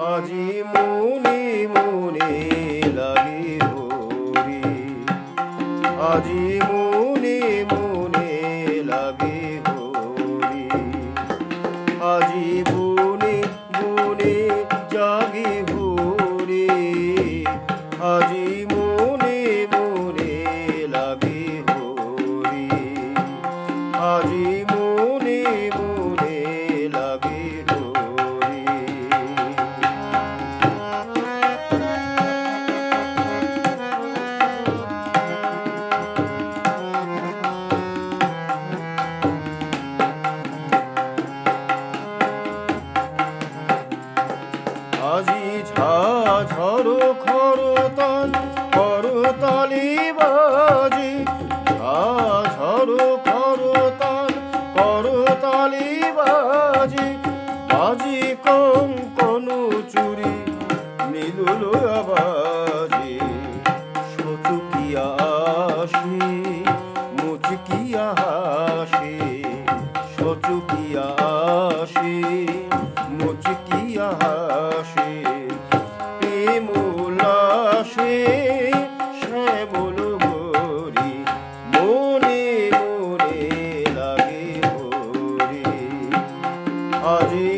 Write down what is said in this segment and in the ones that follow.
আজি মুনি মুনি লাগি আজি মুনি মুনি লাগি হরি আজি বুনি বুনি জাগি আজি মুনি মুনি লাগি হরি আজি মুনি ঝরু খরুতল করতালি বাজি। ঝরু খরুতল করতালি বাজি। বাজি কম কনু চুরি মৃদুল আবাজি। সচুকিয়া আসি মুচকিয়া হাসি।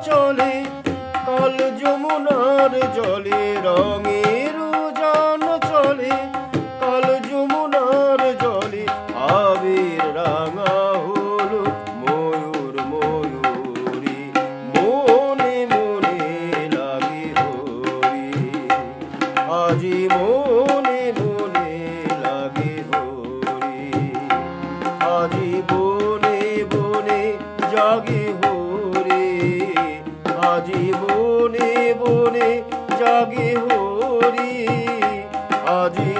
চলে কল যমুনার জলে রঙের জাগে হরি আজি